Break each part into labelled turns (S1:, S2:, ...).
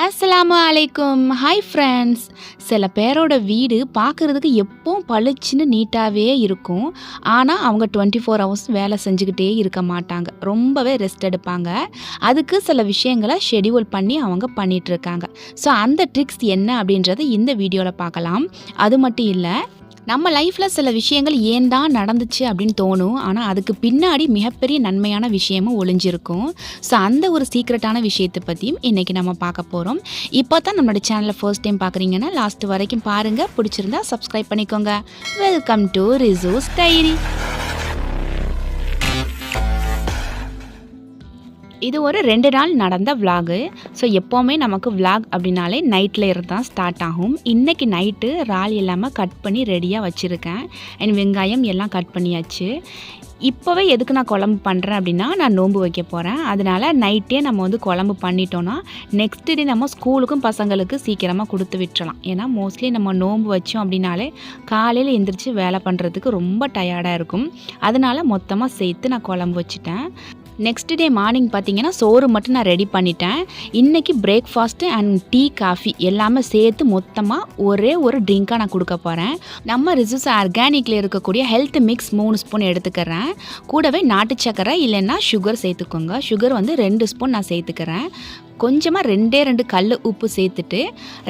S1: அஸ்லாமு அலைக்கும். Hi friends சில பேரோட வீடு பார்க்குறதுக்கு எப்பவும் பளிச்சுன்னு நீட்டாகவே இருக்கும். ஆனால் அவங்க டுவெண்ட்டி ஃபோர் ஹவர்ஸ் வேலை செஞ்சுக்கிட்டே இருக்க மாட்டாங்க. ரொம்பவே ரெஸ்ட் எடுப்பாங்க. அதுக்கு சில விஷயங்களை ஷெடியூல் பண்ணி அவங்க பண்ணிகிட்ருக்காங்க ஸோ அந்த ட்ரிக்ஸ் என்ன அப்படின்றத இந்த வீடியோவில் பார்க்கலாம். அது மட்டும் இல்லை நம்ம லைஃப்பில் சில விஷயங்கள் ஏன் தான் நடந்துச்சு அப்படின்னு தோணும். ஆனால் அதுக்கு பின்னாடி மிகப்பெரிய நன்மையான விஷயமும் ஒளிஞ்சிருக்கும். ஸோ அந்த ஒரு சீக்ரெட்டான விஷயத்தை பற்றியும் இன்றைக்கி நம்ம பார்க்க போகிறோம் இப்போ தான் நம்மளோட சேனலை ஃபர்ஸ்ட் டைம் பார்க்குறீங்கன்னா லாஸ்ட் வரைக்கும் பாருங்கள் பிடிச்சிருந்தா சப்ஸ்கிரைப் பண்ணிக்கோங்க. வெல்கம் டு ரிசூஸ் டைரி இது ஒரு ரெண்டு நாள் நடந்த விலாகு ஸோ எப்போவுமே நமக்கு விலாக் அப்படின்னாலே நைட்டில் இருந்து தான் ஸ்டார்ட் ஆகும். இன்றைக்கி நைட்டு இறால் இல்லாமல் கட் பண்ணி ரெடியாக வச்சுருக்கேன். அண்ட் வெங்காயம் எல்லாம் கட் பண்ணியாச்சு. இப்போவே எதுக்கு நான் குழம்பு பண்ணுறேன் அப்படின்னா நான் நோன்பு வைக்க போகிறேன் அதனால் நைட்டே நம்ம வந்து குழம்பு பண்ணிட்டோன்னா நெக்ஸ்ட் டே நம்ம ஸ்கூலுக்கும் பசங்களுக்கு சீக்கிரமாக கொடுத்து விட்டுறலாம். ஏன்னா மோஸ்ட்லி நம்ம நோன்பு வச்சோம் அப்படின்னாலே காலையில் எந்திரிச்சு வேலை பண்ணுறதுக்கு ரொம்ப டயர்டாக இருக்கும். அதனால் மொத்தமாக சேர்த்து நான் குழம்பு வச்சுட்டேன். நெக்ஸ்ட் டே மார்னிங் பார்த்தீங்கன்னா சோறு மட்டும் நான் ரெடி பண்ணிட்டேன். இன்றைக்கி பிரேக்ஃபாஸ்ட்டு அண்ட் டீ காஃபி எல்லாமே சேர்த்து மொத்தமாக ஒரே ஒரு ட்ரிங்காக நான் கொடுக்க போகிறேன் நம்ம ரிசூஸ் ஆர்கானிக்கில் இருக்கக்கூடிய ஹெல்த் மிக்ஸ் மூணு ஸ்பூன் எடுத்துக்கிறேன். கூடவே நாட்டு சக்கரை இல்லைன்னா சுகர் சேர்த்துக்கோங்க. சுகர் வந்து ரெண்டு ஸ்பூன் நான் சேர்த்துக்கிறேன். கொஞ்சமாக ரெண்டே ரெண்டு கல் உப்பு சேர்த்துட்டு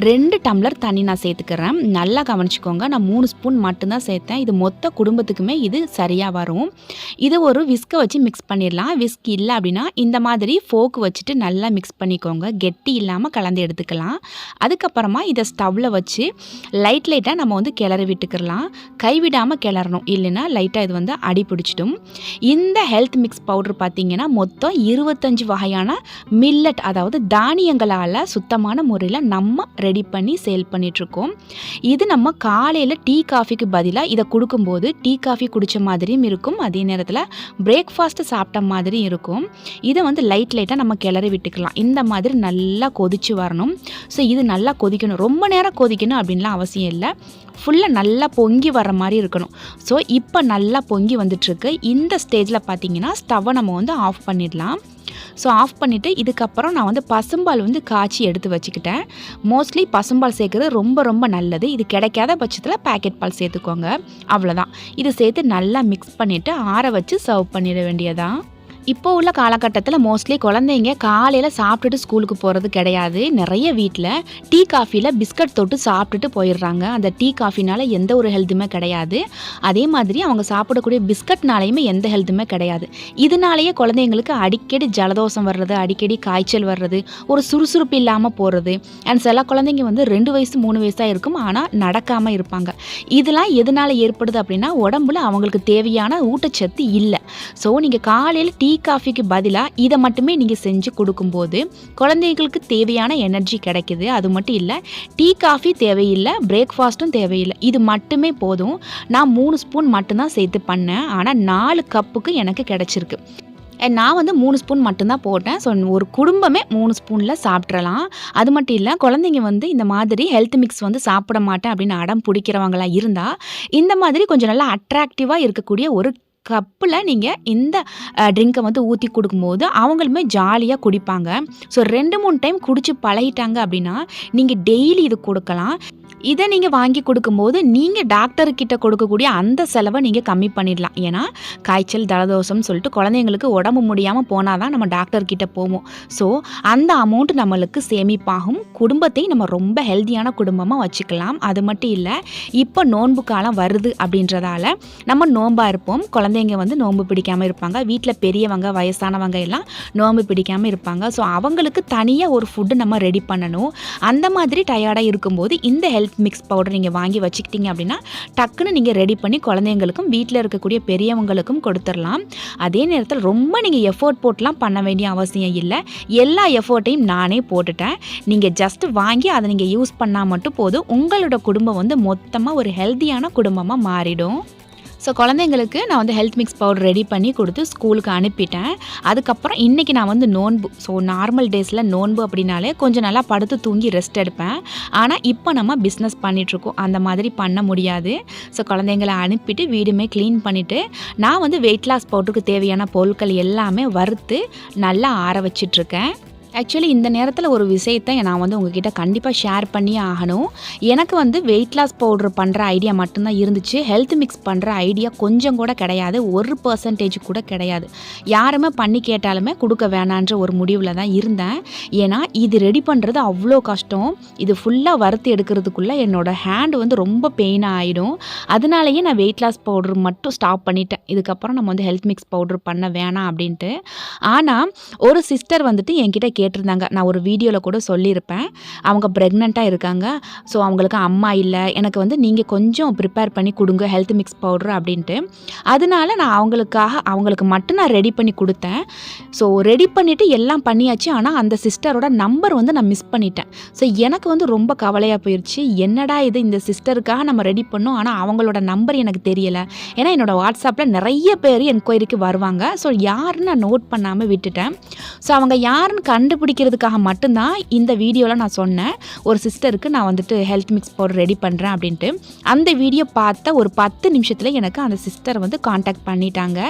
S1: ரெண்டு டம்ளர் தண்ணி நான் சேர்த்துக்கிறேன். நல்லா கவனிச்சிக்கோங்க நான் மூணு ஸ்பூன் மட்டும்தான் சேர்த்தேன். இது மொத்த குடும்பத்துக்குமே இது சரியாக வரும். இது ஒரு விஸ்கை வச்சு மிக்ஸ் பண்ணிடலாம். விஸ்க் இல்லை அப்படின்னா இந்த மாதிரி ஃபோக்கு வச்சுட்டு நல்லா மிக்ஸ் பண்ணிக்கோங்க. கெட்டி இல்லாமல் கலந்து எடுத்துக்கலாம். அதுக்கப்புறமா இதை ஸ்டவ்வில் வச்சு லைட் லைட்டாக நம்ம வந்து கிளறி விட்டுக்கிறலாம். கைவிடாமல் கிளறணும். இல்லைன்னா லைட்டாக இது வந்து அடி பிடிச்சிடும். இந்த ஹெல்த் மிக்ஸ் பவுடர் பார்த்தீங்கன்னா மொத்தம் இருபத்தஞ்சு வகையான மில்லட் அதாவது தானியங்களால் சுத்தமான முறையில் நம்ம ரெடி பண்ணி சேல் பண்ணிகிட்ருக்கோம் இது நம்ம காலையில் டீ காஃபிக்கு பதிலாக இதை கொடுக்கும்போது டீ காஃபி குடித்த மாதிரியும் இருக்கும். அதே நேரத்தில் பிரேக்ஃபாஸ்ட்டு சாப்பிட்ட மாதிரியும் இருக்கும். இதை வந்து லைட் லைட்டாக நம்ம கிளறி விட்டுக்கலாம். இந்த மாதிரி நல்லா கொதிச்சு வரணும். ஸோ இது நல்லா கொதிக்கணும். ரொம்ப நேரம் கொதிக்கணும் அப்படின்லாம் அவசியம் இல்லை. ஃபுல்லாக நல்லா பொங்கி வர மாதிரி இருக்கணும். ஸோ இப்போ நல்லா பொங்கி வந்துட்டுருக்கு. இந்த ஸ்டேஜில் பார்த்தீங்கன்னா ஸ்டவ்வை நம்ம வந்து ஆஃப் பண்ணிடலாம். ஸோ ஆஃப் பண்ணிவிட்டு இதுக்கப்புறம் நான் வந்து பசும்பால் வந்து காய்ச்சி எடுத்து வச்சுக்கிட்டேன். மோஸ்ட்லி பசும்பால் சேர்க்குறது ரொம்ப ரொம்ப நல்லது. இது கிடைக்காத பட்சத்தில் பேக்கெட் பால் சேர்த்துக்கோங்க. அவ்வளோதான் இது சேர்த்து நல்லா மிக்ஸ் பண்ணிவிட்டு ஆற வச்சு சர்வ் பண்ணிட வேண்டியதான் இப்போ உள்ள காலகட்டத்தில் மோஸ்ட்லி குழந்தைங்க காலையில் சாப்பிட்டுட்டு ஸ்கூலுக்கு போகிறது கிடையாது. நிறைய வீட்டில் டீ காஃபியில் பிஸ்கட் தொட்டு சாப்பிட்டுட்டு போயிடுறாங்க. அந்த டீ காஃபினால் எந்த ஒரு ஹெல்த்துமே கிடையாது. அதே மாதிரி அவங்க சாப்பிடக்கூடிய பிஸ்கட்னாலையுமே எந்த ஹெல்த்துமே கிடையாது. இதனாலேயே குழந்தைங்களுக்கு அடிக்கடி ஜலதோஷம் வர்றது அடிக்கடி காய்ச்சல் வர்றது ஒரு சுறுசுறுப்பு இல்லாமல் போகிறது அண்ட் சில குழந்தைங்க வந்து ரெண்டு வயசு மூணு வயசாக இருக்கும். ஆனால் நடக்காமல் இருப்பாங்க. இதெல்லாம் எதனால் ஏற்படுது அப்படின்னா உடம்புல அவங்களுக்கு தேவையான ஊட்டச்சத்து இல்லை. ஸோ நீங்கள் காலையில் டீ டீ காஃபிக்கு பதிலாக இதை மட்டுமே நீங்கள் செஞ்சு கொடுக்கும்போது குழந்தைகளுக்கு தேவையான எனர்ஜி கிடைக்குது. அது மட்டும் இல்லை டீ காஃபி தேவையில்லை பிரேக்ஃபாஸ்ட்டும் தேவையில்லை. இது மட்டுமே போதும். நான் மூணு ஸ்பூன் மட்டும்தான் சேர்த்து பண்ணேன். ஆனால் நாலு கப்புக்கு எனக்கு கிடச்சிருக்கு. நான் வந்து மூணு ஸ்பூன் மட்டும்தான் போட்டேன். ஸோ ஒரு குடும்பமே மூணு ஸ்பூனில் சாப்பிட்றலாம் அது மட்டும் இல்லை குழந்தைங்க வந்து இந்த மாதிரி ஹெல்த் மிக்ஸ் வந்து சாப்பிட மாட்டேன் அப்படின்னு அடம் பிடிக்கிறவங்களாம் இருந்தால் இந்த மாதிரி கொஞ்சம் நல்லா அட்ராக்டிவாக இருக்கக்கூடிய ஒரு கப்பில் நீங்கள் இந்த ட்ரிங்கை வந்து ஊற்றி கொடுக்கும்போது அவங்களுமே ஜாலியாக குடிப்பாங்க. ஸோ ரெண்டு மூணு டைம் குடிச்சு பழகிட்டாங்க அப்படின்னா நீங்கள் டெய்லி இது கொடுக்கலாம். இதை நீங்கள் வாங்கி கொடுக்கும்போது நீங்கள் டாக்டர்கிட்ட கொடுக்கக்கூடிய அந்த செலவை நீங்கள் கம்மி பண்ணிடலாம். ஏன்னா காய்ச்சல் ஜலதோஷம்னு சொல்லிட்டு குழந்தைங்களுக்கு உடம்பு முடியாமல் போனால் தான் நம்ம டாக்டர்கிட்ட போவோம். ஸோ அந்த அமௌண்ட் நம்மளுக்கு சேமிப்பாகும். குடும்பத்தை நம்ம ரொம்ப ஹெல்த்தியான குடும்பமாக வச்சுக்கலாம். அது மட்டும் இல்லை இப்போ நோன்பு காலம் வருது அப்படின்றதால நம்ம நோன்பாக இருப்போம். குழந்தைங்க வந்து நோன்பு பிடிக்காமல் இருப்பாங்க. வீட்டில் பெரியவங்க வயசானவங்க எல்லாம் நோன்பு பிடிக்காமல் இருப்பாங்க. ஸோ அவங்களுக்கு தனியாக ஒரு ஃபுட்டு நம்ம ரெடி பண்ணணும். அந்த மாதிரி டயர்டாக இருக்கும்போது இந்த ஹெல்த் மிக்ஸ் பவுடர் நீங்கள் வாங்கி வச்சுக்கிட்டீங்க அப்படின்னா டக்குன்னு நீங்கள் ரெடி பண்ணி குழந்தைங்களுக்கும் வீட்டில் இருக்கக்கூடிய பெரியவங்களுக்கும் கொடுத்துடலாம் அதே நேரத்தில் ரொம்ப நீங்கள் எஃபோர்ட் போட்டுலாம் பண்ண வேண்டிய அவசியம் இல்லை. எல்லா எஃபோர்ட்டையும் நானே போட்டுட்டேன். நீங்கள் ஜஸ்ட் வாங்கி அதை நீங்கள் யூஸ் பண்ணால் மட்டும் போதும். உங்களோட குடும்பம் வந்து மொத்தமாக ஒரு ஹெல்த்தியான குடும்பமாக மாறிடும். ஸோ குழந்தைங்களுக்கு நான் வந்து ஹெல்த் மிக்ஸ் பவுடர் ரெடி பண்ணி கொடுத்து ஸ்கூலுக்கு அனுப்பிட்டேன். அதுக்கப்புறம் இன்றைக்கி நான் வந்து நோன்பு. ஸோ நார்மல் டேஸில் நோன்பு அப்படின்னாலே கொஞ்சம் நல்லா படுத்து தூங்கி ரெஸ்ட் எடுப்பேன். ஆனால் இப்போ நம்ம பிஸ்னஸ் பண்ணிகிட்ருக்கோம் அந்த மாதிரி பண்ண முடியாது. ஸோ குழந்தைங்களை அனுப்பிட்டு வீடுமே க்ளீன் பண்ணிவிட்டு நான் வந்து வெயிட் லாஸ் பவுடருக்கு தேவையான பொருட்கள் எல்லாமே வறுத்து நல்லா ஆற வச்சிட்ருக்கேன் ஆக்சுவலி இந்த நேரத்தில் ஒரு விஷயத்தை நான் வந்து உங்ககிட்ட கண்டிப்பாக ஷேர் பண்ணியே ஆகணும். எனக்கு வந்து வெயிட் லாஸ் பவுடர் பண்ணுற ஐடியா மட்டும்தான் இருந்துச்சு. ஹெல்த் மிக்ஸ் பண்ணுற ஐடியா கொஞ்சம் கூட கிடையாது. ஒரு பர்சன்டேஜ் கூட கிடையாது. யாருமே பண்ணி கேட்டாலுமே கொடுக்க வேணான்ற ஒரு முடிவில் தான் இருந்தேன். ஏன்னா இது ரெடி பண்ணுறது அவ்வளோ கஷ்டம். இது ஃபுல்லாக வறுத்து எடுக்கிறதுக்குள்ளே என்னோடய ஹேண்ட் வந்து ரொம்ப பெயினாக ஆகிடும் அதனாலேயே நான் வெயிட் லாஸ் பவுடர் மட்டும் ஸ்டாப் பண்ணிட்டேன். இதுக்கப்புறம் நம்ம வந்து ஹெல்த் மிக்ஸ் பவுடர் பண்ண வேணாம் அப்படின்ட்டு. ஆனால் ஒரு சிஸ்டர் வந்துட்டு என்கிட்ட கேட்டிருந்தாங்க. நான் ஒரு வீடியோவில் கூட சொல்லியிருப்பேன். அவங்க ப்ரெக்னெண்ட்டாக இருக்காங்க. ஸோ அவங்களுக்கு அம்மா இல்லை. எனக்கு வந்து நீங்கள் கொஞ்சம் ப்ரிப்பேர் பண்ணி கொடுங்க. ஹெல்த் மிக்ஸ் பவுடர் அப்படின்ட்டு. அதனால நான் அவங்களுக்காக அவங்களுக்கு மட்டும் நான் ரெடி பண்ணி கொடுத்தேன். ஸோ ரெடி பண்ணிவிட்டு எல்லாம் பண்ணியாச்சு. ஆனால் அந்த சிஸ்டரோட நம்பர் வந்து நான் மிஸ் பண்ணிட்டேன். ஸோ எனக்கு வந்து ரொம்ப கவலையாக போயிடுச்சு என்னடா இது இந்த சிஸ்டருக்காக நம்ம ரெடி பண்ணோம்? ஆனால் அவங்களோட நம்பர் எனக்கு தெரியலை. ஏன்னா என்னோடய வாட்ஸ்அப்பில் நிறைய பேர் என்கொயரிக்கு வருவாங்க. ஸோ யாருன்னு நான் நோட் பண்ணாமல் விட்டுட்டேன். ஸோ அவங்க யாருன்னு கண்டுபிடிக்கிறதுக்காக மட்டும்தான் இந்த வீடியோவில் நான் சொன்னேன். ஒரு சிஸ்டருக்கு நான் வந்துட்டு ஹெல்த் மிக்ஸ் பவுடர் ரெடி பண்ணுறேன் அப்படின்ட்டு. அந்த வீடியோ பார்த்த ஒரு பத்து நிமிஷத்தில் எனக்கு அந்த சிஸ்டர் வந்து காண்டாக்ட் பண்ணிட்டாங்க.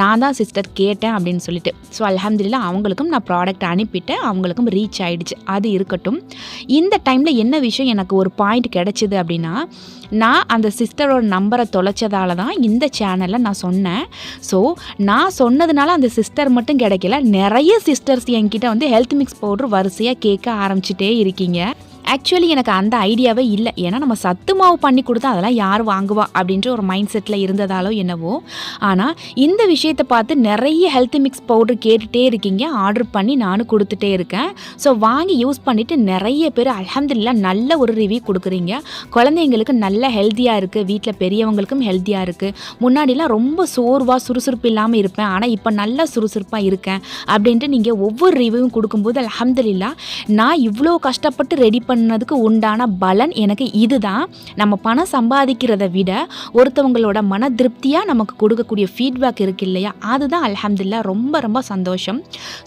S1: நான் தான் சிஸ்டர் கேட்டேன் அப்படின்னு சொல்லிட்டு. ஸோ அலமதுல்லா அவங்களுக்கும் நான் ப்ராடக்ட் அனுப்பிட்டேன். அவங்களுக்கும் ரீச் ஆகிடுச்சு அது இருக்கட்டும். இந்த டைமில் என்ன விஷயம் எனக்கு ஒரு பாயிண்ட் கிடைச்சிது அப்படின்னா நான் அந்த சிஸ்டரோட நம்பரை தொலைச்சதால தான் இந்த சேனலில் நான் சொன்னேன். ஸோ நான் சொன்னதுனால அந்த சிஸ்டர் மட்டும் கிடைக்கல. நிறைய சிஸ்டர்ஸ் என்கிட்ட வந்து ஹெல்த் மிக்ஸ் பவுடர் வரிசையாக கேட்க ஆரம்பிச்சிட்டே இருக்கீங்க. ஆக்சுவலி எனக்கு அந்த ஐடியாவே இல்லை. ஏன்னா நம்ம சத்து மாவு பண்ணி கொடுத்தா அதெல்லாம் யார் வாங்குவா அப்படின்ற ஒரு மைண்ட் செட்டில் இருந்ததாலோ என்னவோ. ஆனால் இந்த விஷயத்தை பார்த்து நிறைய ஹெல்த் மிக்ஸ் பவுடர் கேட்டுகிட்டே இருக்கீங்க. ஆர்டர் பண்ணி நானும் கொடுத்துட்டே இருக்கேன். ஸோ வாங்கி யூஸ் பண்ணிவிட்டு நிறைய பேர் அலமதுல்லா நல்ல ஒரு ரிவ்யூ கொடுக்குறீங்க. குழந்தைங்களுக்கு நல்ல ஹெல்த்தியாக இருக்குது வீட்டில் பெரியவங்களுக்கும் ஹெல்த்தியாக இருக்குது முன்னாடிலாம் ரொம்ப சோர்வாக சுறுசுறுப்பு இல்லாமல் இருப்பேன். ஆனால் இப்போ நல்லா சுறுசுறுப்பாக இருக்கேன் அப்படின்ட்டு நீங்கள் ஒவ்வொரு ரிவ்யூவும் கொடுக்கும்போது அலமதுல்லா நான் இவ்வளோ கஷ்டப்பட்டு ரெடி பண்ணி பண்ணதுக்கு உண்டான பலன் எனக்கு இதுதான். நம்ம பணம் சம்பாதிக்கிறத விட ஒருத்தவங்களோட மன திருப்தியாக நமக்கு கொடுக்கக்கூடிய ஃபீட்பேக் இருக்கு இல்லையா? அதுதான் அலமதுல்லா ரொம்ப ரொம்ப சந்தோஷம்.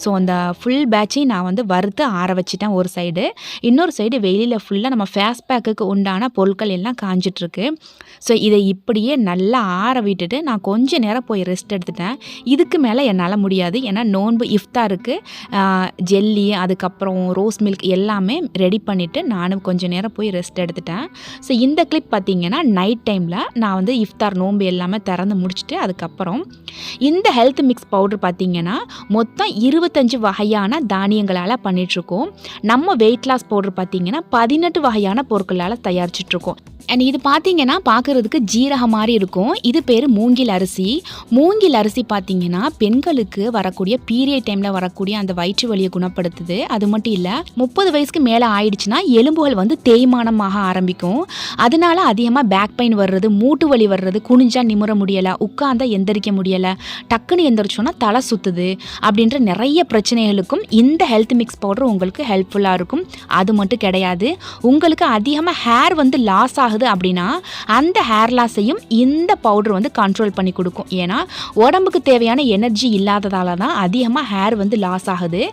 S1: ஸோ அந்த ஃபுல் பேட்சையும் நான் வந்து வறுத்து ஆற வச்சிட்டேன் ஒரு சைடு இன்னொரு சைடு வெளியில் ஃபுல்லாக நம்ம ஃபேஸ் பேக்குக்கு உண்டான பொருட்கள் எல்லாம் காஞ்சிட்ருக்கு ஸோ இதை இப்படியே நல்லா ஆற விட்டுட்டு நான் கொஞ்ச நேரம் போய் ரெஸ்ட் எடுத்துட்டேன். இதுக்கு மேலே என்னால் முடியாது. ஏன்னா நோன்பு இஃப்தாருக்கு ஜெல்லி அதுக்கப்புறம் ரோஸ் மில்க் எல்லாமே ரெடி பண்ணிவிட்டு நானும் கொஞ்ச நேரம் போய் ரெஸ்ட் எடுத்துட்டேன். ஸோ இந்த கிளிப் பார்த்தீங்கன்னா நைட் டைமில் நான் வந்து இஃப்தார் நோன்பு எல்லாமே திறந்து முடிச்சுட்டு அதுக்கப்புறம் இந்த ஹெல்த் மிக்ஸ் பவுடர் பார்த்தீங்கன்னா மொத்தம் இருபத்தஞ்சு வகையான தானியங்களால் பண்ணிகிட்ருக்கோம் நம்ம வெயிட் லாஸ் பவுடர் பார்த்தீங்கன்னா பதினெட்டு வகையான பொருட்களால் தயாரிச்சிட்ருக்கோம் அண்ட் இது பார்த்தீங்கன்னா பார்க்குறதுக்கு ஜீரகம் மாதிரி இருக்கும். இது பேர் மூங்கில் அரிசி. மூங்கில் அரிசி பார்த்தீங்கன்னா பெண்களுக்கு வரக்கூடிய பீரியட் டைமில் வரக்கூடிய அந்த வயிற்று வலியை குணப்படுத்துது. அது மட்டும் இல்லை முப்பது வயசுக்கு மேலே ஆயிடுச்சுன்னா எலும்புகள் வந்து தேய்மானமாக ஆரம்பிக்கும். அதனால அதிகமாக பேக் பெயின் வர்றது மூட்டு வலி வர்றது குனிஞ்சா நிமிர முடியலை உட்காந்தா எந்திரிக்க முடியலை டக்குன்னு எந்திரிச்சோன்னா தலை சுத்துது அப்படின்ற நிறைய பிரச்சனைகளுக்கும் இந்த ஹெல்த் மிக்ஸ் பவுடர் உங்களுக்கு ஹெல்ப்ஃபுல்லாக இருக்கும். அது மட்டும் கிடையாது. உங்களுக்கு அதிகமாக ஹேர் வந்து லாஸ் ஆகுது அப்படின்னா அந்த ஹேர் லாஸையும் இந்த பவுடர் வந்து கண்ட்ரோல் பண்ணி கொடுக்கும். ஏன்னா உடம்புக்கு தேவையான எனர்ஜி இல்லாததால தான் அதிகமாக ஹேர் வந்து லாஸ் ஆகுது.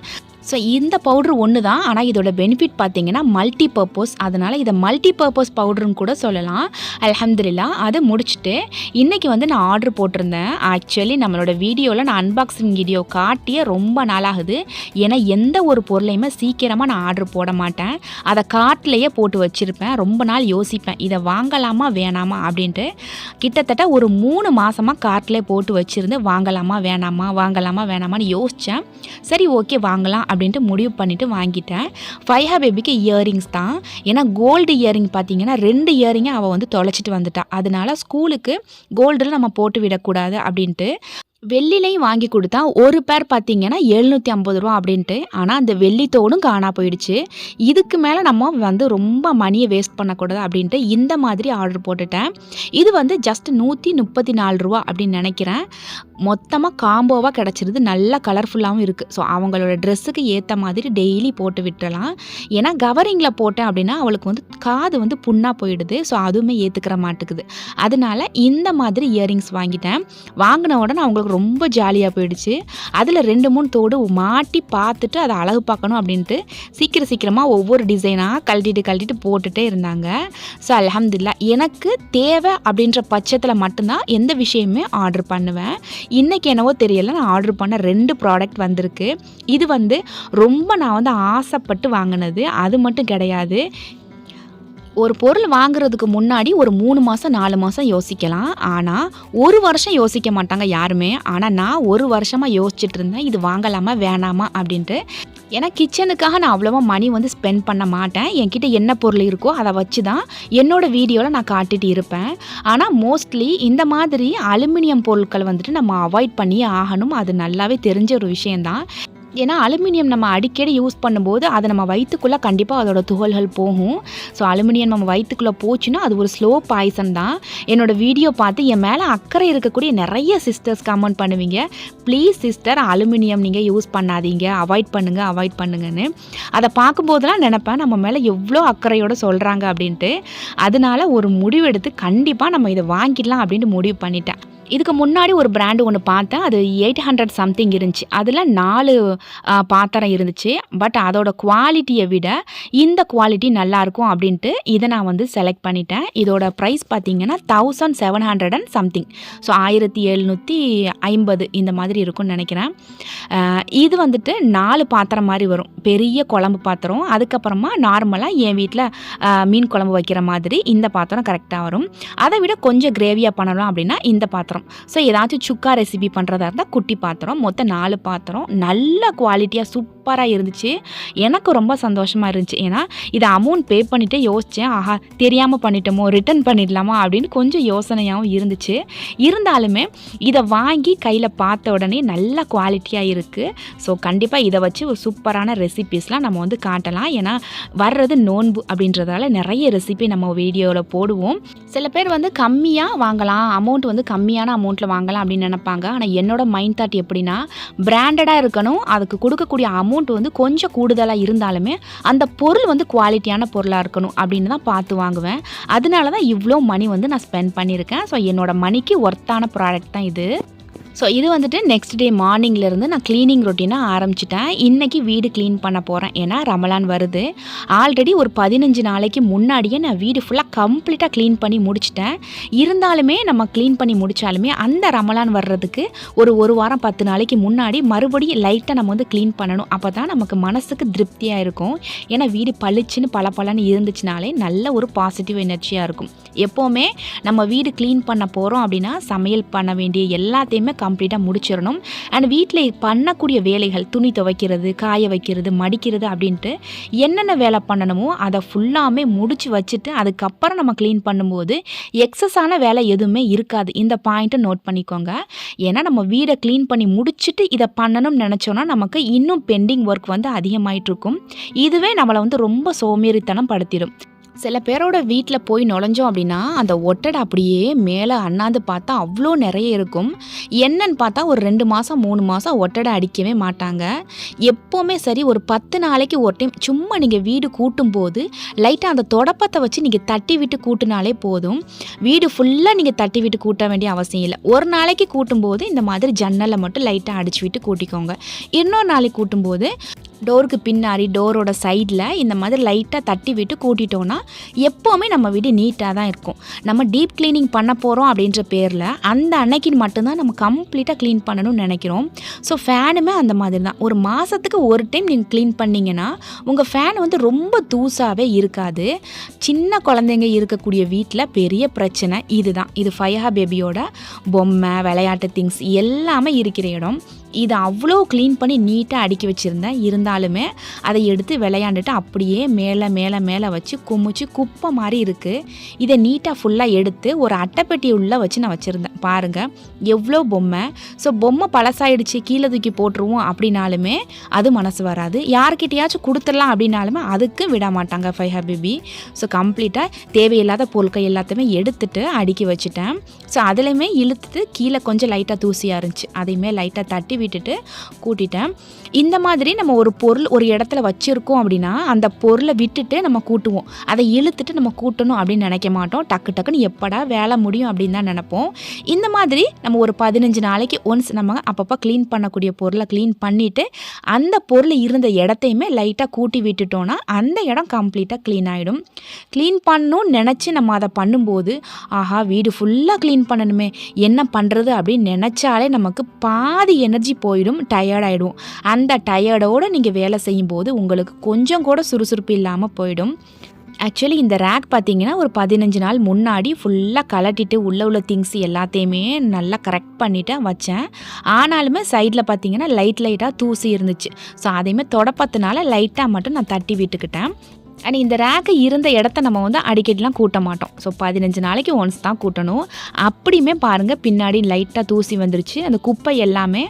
S1: ஸோ இந்த பவுட்ரு ஒன்று தான் ஆனால் இதோட பெனிஃபிட் பார்த்தீங்கன்னா மல்டி பர்பஸ் அதனால் இதை மல்டி பர்பஸ் பவுடர்னு கூட சொல்லலாம். அலமதுல்லா அதை முடிச்சுட்டு இன்றைக்கி வந்து நான் ஆர்டர் போட்டிருந்தேன். ஆக்சுவலி நம்மளோட வீடியோவில் நான் அன்பாக்சிங் வீடியோ காட்டியே ரொம்ப நாளாகுது. ஏன்னா எந்த ஒரு பொருளையுமே சீக்கிரமாக நான் ஆர்டர் போட மாட்டேன். அதை கார்ட்லேயே போட்டு வச்சுருப்பேன். ரொம்ப நாள் யோசிப்பேன். இதை வாங்கலாமா வேணாமா அப்படின்ட்டு. கிட்டத்தட்ட ஒரு மூணு மாதமாக கார்ட்லேயே போட்டு வச்சுருந்து வாங்கலாமா வேணாமா வாங்கலாமா வேணாமான்னு யோசித்தேன் சரி ஓகே வாங்கலாம் அப்படின்ட்டு முடிவு பண்ணிவிட்டு வாங்கிட்டேன். ஃபைஹா பேபிக்கு இயரிங்ஸ் தான். ஏன்னா கோல்டு இயரிங் பார்த்தீங்கன்னா ரெண்டு இயரிங்கை அவள் வந்து தொலைச்சிட்டு வந்துட்டான் அதனால ஸ்கூலுக்கு கோல்டில் நம்ம போட்டு விடக்கூடாது அப்படின்ட்டு. வெள்ளிலையும் வாங்கி கொடுத்தா ஒரு பேர் பார்த்தீங்கன்னா எழுநூற்றி ஐம்பது ரூபா அப்படின்ட்டு. ஆனால் அந்த வெள்ளித்தோடும் காணா போயிடுச்சு. இதுக்கு மேலே நம்ம வந்து ரொம்ப மணியை வேஸ்ட் பண்ணக்கூடாது அப்படின்ட்டு இந்த மாதிரி ஆர்டர் போட்டுட்டேன். இது வந்து ஜஸ்ட் நூற்றி முப்பத்தி நாலு ரூபா அப்படின்னு நினைக்கிறேன். மொத்தமாக காம்போவாக கிடச்சிருது. நல்லா கலர்ஃபுல்லாகவும் இருக்குது ஸோ அவங்களோட ட்ரெஸ்ஸுக்கு ஏற்ற மாதிரி டெய்லி போட்டு விட்டுறலாம். ஏன்னா கவரிங்கில் போட்டேன் அப்படின்னா அவளுக்கு வந்து காது வந்து புண்ணாக போயிடுது. ஸோ அதுவுமே ஏற்றுக்கிற மாட்டுக்குது. அதனால இந்த மாதிரி இயரிங்ஸ் வாங்கிட்டேன். வாங்கின உடனே அவங்களுக்கு ரொம்ப ஜாலியாக போயிடுச்சு. அதில் ரெண்டு மூணு தோடு மாட்டி பார்த்துட்டு அதை அழகு பார்க்கணும் அப்படின்ட்டு சீக்கிரம் சீக்கிரமாக ஒவ்வொரு டிசைனாக கழட்டிட்டு கழட்டிட்டு போட்டுகிட்டே இருந்தாங்க. ஸோ அலமதுல்லா எனக்கு தேவை அப்படின்ற பட்சத்தில் மட்டும்தான் எந்த விஷயமே ஆர்டர் பண்ணுவேன். இன்றைக்கி என்னவோ தெரியல நான் ஆர்டர் பண்ண ரெண்டு ப்ராடக்ட் வந்திருக்கு. இது வந்து ரொம்ப நான் வந்து ஆசைப்பட்டு வாங்கினது. அது மட்டும் கிடையாது. ஒரு பொருள் வாங்குறதுக்கு முன்னாடி ஒரு மூணு மாதம் நாலு மாதம் யோசிக்கலாம். ஆனால் ஒரு வருஷம் யோசிக்க மாட்டாங்க யாருமே. ஆனால் நான் ஒரு வருஷமாக யோசிச்சுட்டு இருந்தேன் இது வாங்கலாமா வேணாமா அப்படின்ட்டு. ஏன்னா கிச்சனுக்காக நான் அவ்வளோவா மணி வந்து ஸ்பெண்ட் பண்ண மாட்டேன். என்கிட்ட என்ன பொருள் இருக்கோ அதை வச்சு தான் என்னோடய வீடியோவில் நான் காட்டிட்டு இருப்பேன். ஆனால் மோஸ்ட்லி இந்த மாதிரி அலுமினியம் பொருட்கள் வந்துட்டு நம்ம அவாய்ட் பண்ணி ஆகணும். அது நல்லாவே தெரிஞ்ச ஒரு விஷயந்தான் ஏன்னா அலுமினியம் நம்ம அடிக்கடி யூஸ் பண்ணும்போது அதை நம்ம வயிற்றுக்குள்ளே கண்டிப்பாக அதோட துகள்கள் போகும். ஸோ அலுமினியம் நம்ம வயிற்றுக்குள்ளே போச்சுன்னா அது ஒரு ஸ்லோ பாய்சன் தான். என்னோடய வீடியோ பார்த்து என் மேலே அக்கறை இருக்கக்கூடிய நிறைய சிஸ்டர்ஸ் கமெண்ட் பண்ணுவீங்க. ப்ளீஸ் சிஸ்டர் அலுமினியம் நீங்கள் யூஸ் பண்ணாதீங்க. அவாய்ட் பண்ணுங்கள் அவாய்ட் பண்ணுங்கன்னு. அதை பார்க்கும்போதெல்லாம் நினப்பேன் நம்ம மேலே எவ்வளோ அக்கறையோடு சொல்கிறாங்க அப்படின்ட்டு. அதனால ஒரு முடிவெடுத்து கண்டிப்பாக நம்ம இதை வாங்கிடலாம் அப்படின்ட்டு முடிவு பண்ணிட்டேன். இதுக்கு முன்னாடி ஒரு பிராண்டு ஒன்று பார்த்தேன். அது எயிட் ஹண்ட்ரட் சம்திங் இருந்துச்சு. அதில் நாலு பாத்திரம் இருந்துச்சு. பட் அதோட குவாலிட்டியை விட இந்த குவாலிட்டி நல்லாயிருக்கும் அப்படின்ட்டு இதை நான் வந்து செலக்ட் பண்ணிட்டேன். இதோட ப்ரைஸ் பார்த்தீங்கன்னா thousand seven hundred and something so ஆயிரத்தி எழுநூற்றி ஐம்பது இந்த மாதிரி இருக்கும்னு நினைக்கிறேன். இது வந்துட்டு நாலு பாத்திரம் மாதிரி வரும். பெரிய குழம்பு பாத்திரம். அதுக்கப்புறமா நார்மலாக என் வீட்டில் மீன் குழம்பு வைக்கிற மாதிரி இந்த பாத்திரம் கரெக்டாக வரும். அதை விட கொஞ்சம் கிரேவியாக பண்ணலாம் அப்படின்னா இந்த பாத்திரம். ஸோ ஏதாச்சும் சுக்கா ரெசிபி பண்ணுறதா இருந்தால் குட்டி பாத்திரம் மொத்தம் நாலு பாத்திரம். நல்ல குவாலிட்டியாக சூப்பராக இருந்துச்சு. எனக்கு ரொம்ப சந்தோஷமாக இருந்துச்சு. ஏன்னா இதை அமௌண்ட் பே பண்ணிவிட்டு யோசித்தேன் ஆஹா தெரியாமல் பண்ணிட்டோமோ ரிட்டர்ன் பண்ணிடலாமா அப்படின்னு கொஞ்சம் யோசனையாகவும் இருந்துச்சு. இருந்தாலுமே இதை வாங்கி கையில் பார்த்த உடனே நல்ல குவாலிட்டியாக இருக்குது ஸோ கண்டிப்பாக இதை வச்சு ஒரு சூப்பரான ரெசிபீஸ்லாம் நம்ம வந்து காட்டலாம். ஏன்னா வர்றது நோன்பு அப்படின்றதால நிறைய ரெசிபி நம்ம வீடியோவில் போடுவோம். சில பேர் வந்து கம்மியாக வாங்கலாம். அமௌண்ட் வந்து கம்மியான அமௌண்ட்டில் வாங்கலாம் அப்படின்னு நினைப்பாங்க. ஆனால் என்னோட மைண்ட் தாட் எப்படின்னா பிராண்டடாக இருக்கணும். அதுக்கு கொடுக்கக்கூடிய அமௌண்ட் வந்து கொஞ்சம் கூடுதலாக இருந்தாலுமே அந்த பொருள் வந்து குவாலிட்டியான பொருளாக இருக்கணும் அப்படின்னு தான் பார்த்து வாங்குவேன். அதனால தான் இவ்வளோ மணி வந்து நான் ஸ்பெண்ட் பண்ணியிருக்கேன். ஸோ என்னோட மணிக்கு ஒர்த்தான ப்ராடக்ட் தான் இது. ஸோ இது வந்துட்டு நெக்ஸ்ட் டே மார்னிங்லேருந்து நான் க்ளீனிங் ரொட்டீனாக ஆரம்பிச்சிட்டேன். இன்றைக்கி வீடு க்ளீன் பண்ண போகிறேன் ஏன்னா ரமலான் வருது. ஆல்ரெடி ஒரு பதினஞ்சு நாளைக்கு முன்னாடியே நான் வீடு ஃபுல்லாக கம்ப்ளீட்டாக க்ளீன் பண்ணி முடிச்சிட்டேன். இருந்தாலுமே நம்ம க்ளீன் பண்ணி முடித்தாலுமே அந்த ரமலான் வர்றதுக்கு ஒரு ஒரு வாரம் பத்து நாளைக்கு முன்னாடி மறுபடியும் லைட்டாக நம்ம வந்து க்ளீன் பண்ணணும். அப்போ தான் நமக்கு மனசுக்கு திருப்தியாக இருக்கும். ஏன்னா வீடு பளிச்சுன்னு பல இருந்துச்சுனாலே நல்ல ஒரு பாசிட்டிவ் எனர்ஜியாக இருக்கும். எப்போவுமே நம்ம வீடு க்ளீன் பண்ண போகிறோம் அப்படின்னா சமையல் பண்ண வேண்டிய எல்லாத்தையுமே கம்ப்ளீட்டாக முடிச்சிடணும். அண்ட் வீட்டில் பண்ணக்கூடிய வேலைகள் துணி துவைக்கிறது காய வைக்கிறது மடிக்கிறது அப்படின்ட்டு என்னென்ன வேலை பண்ணணுமோ அதை ஃபுல்லாமே முடிச்சு வச்சுட்டு அதுக்கப்புறம் நம்ம க்ளீன் பண்ணும்போது எக்ஸஸான வேலை எதுவுமே இருக்காது. இந்த பாயிண்ட்டை நோட் பண்ணிக்கோங்க. ஏன்னா நம்ம வீடை க்ளீன் பண்ணி முடிச்சுட்டு இதை பண்ணணும்னு நினச்சோன்னா நமக்கு இன்னும் பெண்டிங் ஒர்க் வந்து அதிகமாயிட்டு இருக்கும் இதுவே நம்மளை வந்து ரொம்ப சோம்பேறித்தனம் படுத்திடும் சில பேரோட வீட்டில் போய் நுழைஞ்சோம் அப்படின்னா அந்த ஒட்டடை அப்படியே மேலே அண்ணாந்து பார்த்தா அவ்வளோ நிறைய இருக்கும். என்னன்னு பார்த்தா ஒரு ரெண்டு மாதம் மூணு மாதம் ஒட்டடை அடிக்கவே மாட்டாங்க. எப்போவுமே சரி ஒரு பத்து நாளைக்கு ஒரு டைம் சும்மா நீங்கள் வீடு கூட்டும் போது லைட்டாக அந்த தொடப்பத்தை வச்சு நீங்கள் தட்டி விட்டு கூட்டினாலே போதும். வீடு ஃபுல்லாக நீங்கள் தட்டி விட்டு கூட்ட வேண்டிய அவசியம் இல்லை. ஒரு நாளைக்கு கூட்டும்போது இந்த மாதிரி ஜன்னலை மட்டும் லைட்டாக அடிச்சு விட்டு கூட்டிக்கோங்க. இன்னொரு நாளைக்கு கூட்டும்போது டோருக்கு பின்னாடி டோரோட சைடில் இந்த மாதிரி லைட்டாக தட்டி விட்டு கூட்டிட்டோன்னா எப்போவுமே நம்ம வீடு நீட்டாக தான் இருக்கும். நம்ம டீப் க்ளீனிங் பண்ண போகிறோம் அப்படின்ற பேரில் அந்த அன்னைக்கு மட்டும்தான் நம்ம கம்ப்ளீட்டாக க்ளீன் பண்ணணும்னு நினைக்கிறோம். ஸோ ஃபேனுமே அந்த மாதிரி தான் ஒரு மாதத்துக்கு ஒரு டைம் நீங்கள் க்ளீன் பண்ணிங்கன்னா உங்கள் ஃபேன் வந்து ரொம்ப தூசாகவே இருக்காது. சின்ன குழந்தைங்க இருக்கக்கூடிய வீட்டில் பெரிய பிரச்சனை. இதுதான். இது ஃபயஹா பேபியோட பொம்மை விளையாட்டு திங்ஸ் எல்லாமே இருக்கிற இடம். இதை அவ்வளோ க்ளீன் பண்ணி நீட்டாக அடுக்கி வச்சுருந்தேன். இருந்தாலுமே அதை எடுத்து விளையாண்டுட்டு அப்படியே மேலே மேலே மேலே வச்சு குமிச்சு குப்பை மாதிரி இருக்குது இதை நீட்டாக ஃபுல்லாக எடுத்து ஒரு அட்டைப்பெட்டி உள்ளே வச்சு நான் வச்சுருந்தேன். பாருங்கள் எவ்வளோ பொம்மை. ஸோ பொம்மை பழசாயிடுச்சு கீழே தூக்கி போட்டுருவோம் அப்படின்னாலுமே அது மனசு வராது. யார்கிட்டயாச்சும் கொடுத்துடலாம் அப்படின்னாலுமே அதுக்கு விட மாட்டாங்க ஃபை ஹபிபி. ஸோ கம்ப்ளீட்டாக தேவையில்லாத பொருட்கள் எல்லாத்தையுமே எடுத்துட்டு அடுக்கி வச்சுட்டேன். ஸோ அதுலேயுமே இழுத்துட்டு கீழே கொஞ்சம் லைட்டாக தூசியாக இருந்துச்சு. அதையுமே லைட்டாக தட்டி விட்டுட்டு கூட்டிட்டேன். இந்த மாதிரி நம்ம ஒரு பொருள் ஒரு இடத்துல வச்சுருக்கோம் அப்படின்னா அந்த பொருளை விட்டுட்டு நம்ம கூட்டுவோம். அதை இழுத்துட்டு நம்ம கூட்டணும் அப்படின்னு நினைக்க மாட்டோம். டக்கு டக்குன்னு எப்படா வேலை முடியும் அப்படின்னு தான் நினைப்போம். இந்த மாதிரி நம்ம ஒரு பதினஞ்சு நாளைக்கு ஒன்ஸ் நம்ம அப்பப்போ க்ளீன் பண்ணக்கூடிய பொருளை க்ளீன் பண்ணிவிட்டு அந்த பொருள் இருந்த இடத்தையுமே லைட்டாக கூட்டி விட்டுட்டோன்னா அந்த இடம் கம்ப்ளீட்டாக க்ளீன் ஆகிடும் க்ளீன் பண்ணணும்னு நினச்சி நம்ம அதை பண்ணும்போது ஆஹா வீடு ஃபுல்லாக க்ளீன் பண்ணணுமே. என்ன பண்ணுறது அப்படின்னு நினச்சாலே நமக்கு பாதி எனர்ஜி போயிடும் டயர்டாயிடும் அந்த டயர்டோடு நீங்கள் வேலை செய்யும்போது உங்களுக்கு கொஞ்சம் கூட சுறுசுறுப்பு இல்லாமல் போயிடும். ஆக்சுவலி இந்த ரேக் பார்த்தீங்கன்னா ஒரு பதினஞ்சு நாள் முன்னாடி ஃபுல்லாக கலட்டிட்டு உள்ளே உள்ள திங்ஸ் எல்லாத்தையுமே நல்லா கரெக்ட் பண்ணிவிட்டு வச்சேன். ஆனாலுமே சைடில் பார்த்தீங்கன்னா லைட் லைட்டாக தூசி இருந்துச்சு. ஸோ அதையுமே தொடப்பத்தினால லைட்டாக மட்டும் நான் தட்டி விட்டுக்கிட்டேன். அண்ட் இந்த ரேக்கு இருந்த இடத்த நம்ம வந்து அடிக்கடிலாம் கூட்ட மாட்டோம். ஸோ பதினஞ்சு நாளைக்கு ஒன்ஸ் தான் கூட்டணும். அப்படியுமே பாருங்கள் பின்னாடி லைட்டாக தூசி வந்துருச்சு. அந்த குப்பை எல்லாமே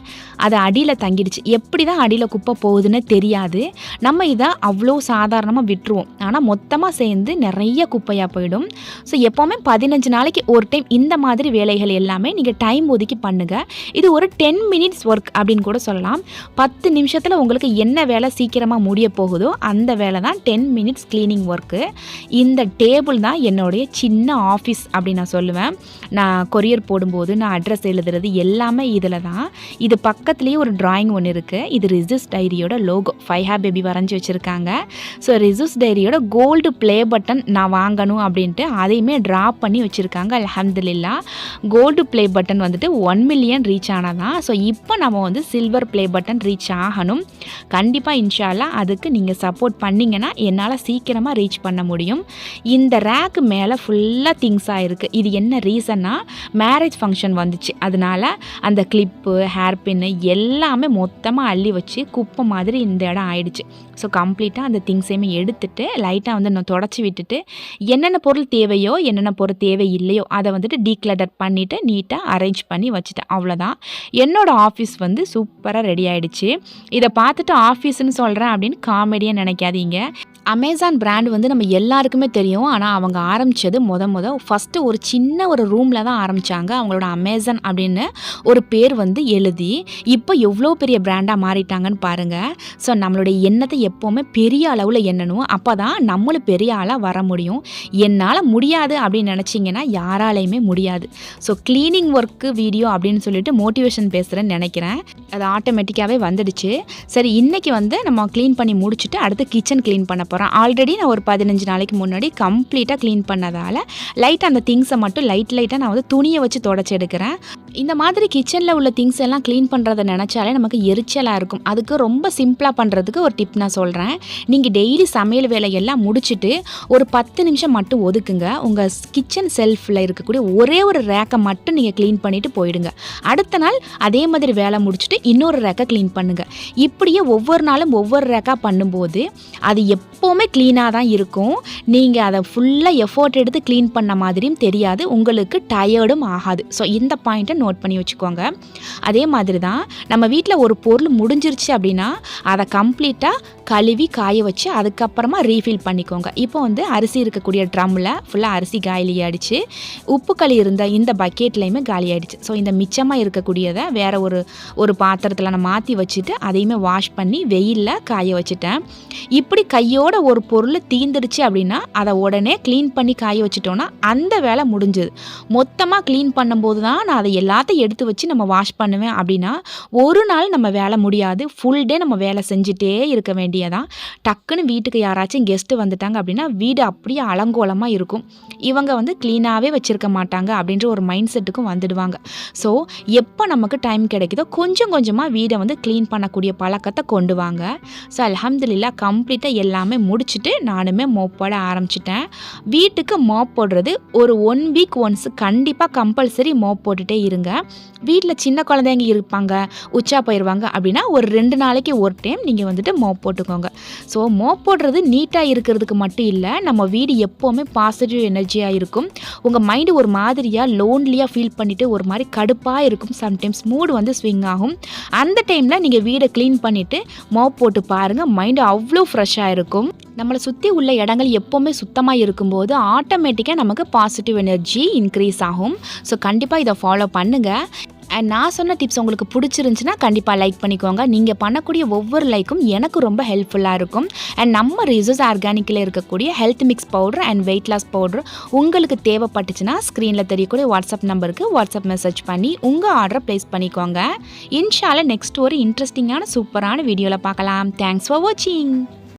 S1: அது அடியில் தங்கிடுச்சு எப்படி தான் அடியில் குப்பை போகுதுன்னு தெரியாது. நம்ம இதை அவ்வளோ சாதாரணமாக விட்டுருவோம். ஆனால் மொத்தமாக சேர்ந்து நிறைய குப்பையாக போயிடும். ஸோ எப்போவுமே பதினஞ்சு நாளைக்கு ஒரு டைம் இந்த மாதிரி வேலைகள் எல்லாமே நீங்கள் டைம் ஒதுக்கி பண்ணுங்கள் இது ஒரு டென் மினிட்ஸ் ஒர்க் அப்படின்னு கூட சொல்லலாம். பத்து நிமிஷத்தில் உங்களுக்கு என்ன வேலை சீக்கிரமாக முடிய போகுதோ அந்த வேலை தான் டென் மினிட்ஸ் க்ளீனிங் ஒர்க்கு இந்த டேபிள் தான் என்னுடைய சின்ன ஆஃபீஸ் அப்படின்னு நான் சொல்லுவேன். நான் கொரியர் போடும்போது நான் அட்ரஸ் எழுதுறது எல்லாமே இதில் தான். இது பக்கத்துலேயே ஒரு ட்ராயிங் ஒன்று இருக்குது இது ரிசஸ் டைரியோட லோகோ ஃபைவ் ஹேர் பேபி வரைஞ்சி வச்சுருக்காங்க. ஸோ ரிசஸ் டைரியோட கோல்டு ப்ளே பட்டன் நான் வாங்கணும் அப்படின்ட்டு அதையுமே ட்ரா பண்ணி வச்சுருக்காங்க. அலமதுல்லா கோல்டு ப்ளே பட்டன் வந்துட்டு ஒன் மில்லியன் ரீச் ஆனதான். ஸோ இப்போ நம்ம வந்து சில்வர் ப்ளே பட்டன் ரீச் ஆகணும். கண்டிப்பாக இன்ஷால்லாம் அதுக்கு நீங்கள் சப்போர்ட் பண்ணிங்கன்னா என்னால் சீக்கிரமாக ரீச் பண்ண முடியும். இந்த ரேக்கு மேலே ஃபுல்லாக திங்ஸாக இருக்குது இது என்ன ரீசன்னா மேரேஜ் ஃபங்க்ஷன் வந்துச்சு. அதனால அந்த கிளிப்பு ஹேர் பின்னு எல்லாமே மொத்தமாக அள்ளி வச்சு குப்பை மாதிரி இந்த இடம் ஆயிடுச்சு. ஸோ கம்ப்ளீட்டாக அந்த திங்ஸையுமே எடுத்துட்டு லைட்டாக வந்து நான் தொடச்சி விட்டுட்டு என்னென்ன பொருள் தேவையோ என்னென்ன பொருள் தேவை இல்லையோ அதை வந்துட்டு டீக்ளடர் பண்ணிவிட்டு நீட்டாக அரேஞ்ச் பண்ணி வச்சுட்டேன். அவ்வளோதான் என்னோடய ஆஃபீஸ் வந்து சூப்பராக ரெடி ஆகிடுச்சு இதை பார்த்துட்டு ஆஃபீஸ்னு சொல்கிறேன் அப்படின்னு காமெடியாக நினைக்காதீங்க. அமேசான் பிராண்ட் வந்து நம்ம எல்லாருக்குமே தெரியும். ஆனால் அவங்க ஆரம்பித்தது முத முத ஃபஸ்ட்டு ஒரு சின்ன ஒரு ரூமில் தான் ஆரம்பித்தாங்க அவங்களோட அமேசான் அப்படின்னு ஒரு பேர் வந்து எழுதி இப்போ எவ்வளோ பெரிய பிராண்டாக மாறிட்டாங்கன்னு பாருங்கள் ஸோ நம்மளுடைய எண்ணத்தை எப்போவுமே பெரிய அளவில் எண்ணணும். அப்போ தான் நம்மளும் பெரிய ஆளாக வர முடியும். என்னால் முடியாது அப்படின்னு நினச்சிங்கன்னா யாராலையுமே முடியாது. ஸோ க்ளீனிங் ஒர்க்கு வீடியோ அப்படின்னு சொல்லிட்டு மோட்டிவேஷன் பேசுகிறேன்னு நினைக்கிறேன். அது ஆட்டோமேட்டிக்காகவே வந்துடுச்சு. சரி இன்றைக்கி வந்து நம்ம க்ளீன் பண்ணி முடிச்சுட்டு அடுத்து கிச்சன் க்ளீன் பண்ண போகிறேன் ஆல்ரெடி நான் ஒரு பதினஞ்சு நாளைக்கு முன்னாடி கம்ப்ளீட்டாக க்ளீன் பண்ணதால் லைட்டாக அந்த திங்ஸை மட்டும் லைட் லைட்டாக நான் வந்து துணியை வச்சு தொடச்சி எடுக்கிறேன். இந்த மாதிரி கிச்சனில் உள்ள திங்ஸ் எல்லாம் க்ளீன் பண்ணுறதை நினச்சாலே நமக்கு எரிச்சலாக இருக்கும். அதுக்கு ரொம்ப சிம்பிளாக பண்ணுறதுக்கு ஒரு டிப் நான் சொல்கிறேன் நீங்கள் டெய்லி சமையல் வேலையெல்லாம் முடிச்சுட்டு ஒரு பத்து நிமிஷம் மட்டும் ஒதுக்குங்க. உங்கள் கிச்சன் செல்ஃபில் இருக்கக்கூடிய ஒரே ஒரு ரேக்கை மட்டும் நீங்கள் க்ளீன் பண்ணிவிட்டு போயிடுங்க. அடுத்த நாள் அதே மாதிரி வேலை முடிச்சுட்டு இன்னொரு ரேக்கை க்ளீன் பண்ணுங்கள் இப்படியே ஒவ்வொரு நாளும் ஒவ்வொரு ரேக்காக பண்ணும்போது அது எப்போவுமே க்ளீனாக தான் இருக்கும். நீங்கள் அதை ஃபுல்லாக எஃபோர்ட் எடுத்து க்ளீன் பண்ண மாதிரியும் தெரியாது. உங்களுக்கு டயர்டும் ஆகாது. ஸோ இந்த பாயிண்ட்டை நோட் பண்ணி வச்சுக்கோங்க. அதே மாதிரி தான் நம்ம வீட்டில் ஒரு பொருள் முடிஞ்சிருச்சு அப்படின்னா அதை கம்ப்ளீட்டாக கழுவி காய வச்சு அதுக்கப்புறமா ரீஃபில் பண்ணிக்கோங்க. இப்போ வந்து அரிசி இருக்கக்கூடிய ட்ரம்மில் ஃபுல்லாக அரிசி காலி ஆயிடுச்சு. உப்பு களி இருந்த இந்த பக்கெட்லேயுமே காலி ஆகிடுச்சு ஸோ இந்த மிச்சமாக இருக்கக்கூடியதை வேறு ஒரு ஒரு பாத்திரத்தில் நான் மாற்றி வச்சுட்டு அதையுமே வாஷ் பண்ணி வெயிலில் காய வச்சுட்டேன். இப்படி கையோட ஒரு பொருள் தீந்துருச்சு அப்படின்னா அதை உடனே க்ளீன் பண்ணி காய வச்சுட்டோன்னா அந்த வேலை முடிஞ்சுது. மொத்தமாக க்ளீன் பண்ணும்போது தான் நான் அதை எல்லாத்தையும் எடுத்து வச்சு நம்ம வாஷ் பண்ணுவேன் அப்படின்னா ஒரு நாள் நம்ம வேலை முடியாது. ஃபுல் டே நம்ம வேலை செஞ்சுட்டே இருக்க வேண்டியதான். டக்குன்னு வீட்டுக்கு யாராச்சும் கெஸ்ட்டு வந்துட்டாங்க அப்படின்னா வீடு அப்படியே அலங்கோலமாக இருக்கும். இவங்க வந்து க்ளீனாகவே வச்சுருக்க மாட்டாங்க அப்படின்ற ஒரு மைண்ட் செட்டுக்கும் வந்துடுவாங்க. ஸோ எப்போ நமக்கு டைம் கிடைக்குதோ கொஞ்சம் கொஞ்சமாக வீடை வந்து க்ளீன் பண்ணக்கூடிய பழக்கத்தை கொண்டு வாங்க. ஸோ அல்ஹம்துலில்லா கம்ப்ளீட்டாக எல்லாமே முடிச்சுட்டு நானுமே மோப் போட ஆரம்பிச்சிட்டேன். வீட்டுக்கு மோப் போடுறது ஒரு ஒன் வீக் ஒன்ஸ் கண்டிப்பாக கம்பல்சரி மோப் போட்டுகிட்டே இருங்க. வீட்டில் சின்ன குழந்தைங்க இருப்பாங்க உச்சா போயிடுவாங்க அப்படின்னா ஒரு ரெண்டு நாளைக்கு ஒரு டைம் நீங்கள் வந்துட்டு மோப் போட்டுக்கோங்க. ஸோ மோப் போடுறது நீட்டாக இருக்கிறதுக்கு மட்டும் இல்லை நம்ம வீடு எப்போவுமே பாசிட்டிவ் எனர்ஜியாக இருக்கும். உங்கள் மைண்டு ஒரு மாதிரியாக லோன்லியாக ஃபீல் பண்ணிவிட்டு ஒரு மாதிரி கடுப்பாக இருக்கும். சம்டைம்ஸ் மூடு வந்து ஸ்விங் ஆகும். அந்த டைமில் நீங்கள் வீடை க்ளீன் பண்ணிவிட்டு மோப் போட்டு பாருங்கள் மைண்டு அவ்வளோ ஃப்ரெஷ்ஷாக இருக்கும். நம்மளை சுற்றி உள்ள இடங்கள் எப்போவுமே சுத்தமாக இருக்கும்போது ஆட்டோமேட்டிக்காக நமக்கு பாசிட்டிவ் எனர்ஜி இன்க்ரீஸ் ஆகும். ஸோ கண்டிப்பாக இதை ஃபாலோ பண்ணுங்கள் அண்ட் நான் சொன்ன டிப்ஸ் உங்களுக்கு பிடிச்சிருந்துச்சின்னா கண்டிப்பாக லைக் பண்ணிக்கோங்க. நீங்கள் பண்ணக்கூடிய ஒவ்வொரு லைக்கும் எனக்கு ரொம்ப ஹெல்ப்ஃபுல்லாக இருக்கும். அண்ட் நம்ம ரிசர்ஸ் ஆர்கானிக்கில் இருக்கக்கூடிய health mix powder and weight loss powder உங்களுக்கு தேவைப்பட்டுச்சுன்னா ஸ்க்ரீனில் தெரியக்கூடிய வாட்ஸ்அப் நம்பருக்கு வாட்ஸ்அப் மெசேஜ் பண்ணி உங்கள் ஆர்டரை ப்ளேஸ் பண்ணிக்கோங்க. இன்ஷால நெக்ஸ்ட் ஒரு இன்ட்ரெஸ்டிங்கான சூப்பரான வீடியோவில் பார்க்கலாம். தேங்க்ஸ் ஃபார் வாட்சிங்